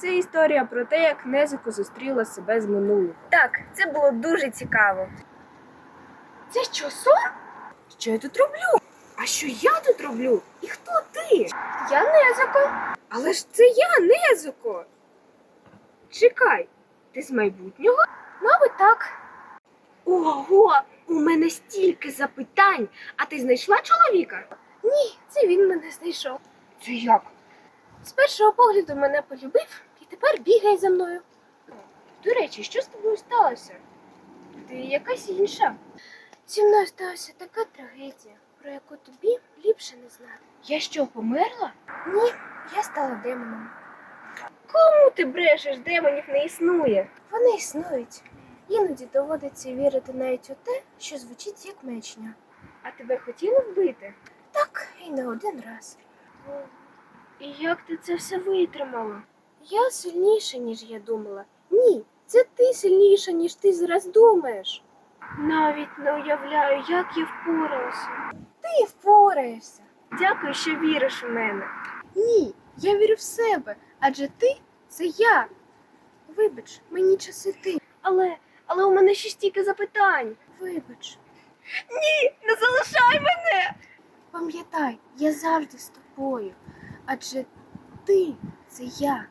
Це історія про те, як Незико зустріла себе з минулого. Так, це було дуже цікаво. Це що, сон? Що я тут роблю? А що я тут роблю? І хто ти? Я Незико. Але ж це я, Незико. Чекай, ти з майбутнього? Мабуть, так. Ого, у мене стільки запитань. А ти знайшла чоловіка? Ні, це він мене знайшов. Це як? З першого погляду мене полюбив тепер бігає за мною. До речі, що з тобою сталося? Ти якась інша. Зі мною сталася така трагедія, про яку тобі ліпше не знати. Я що, померла? Ні, я стала демоном. Кому ти брешеш? Демонів не існує. Вони існують. Іноді доводиться вірити навіть у те, що звучить як мечня. А тебе хотіли вбити? Так, і не один раз. І як ти це все витримала? Я сильніша, ніж я думала. Ні, це ти сильніша, ніж ти зараз думаєш. Навіть не уявляю, як я впоралася. Ти впораєшся. Дякую, що віриш у мене. Ні, я вірю в себе, адже ти це я. Вибач, мені час іти. Але, але у мене ще стільки запитань. Вибач. Ні, не залишай мене! Пам'ятай, я завжди з тобою, адже ти це я.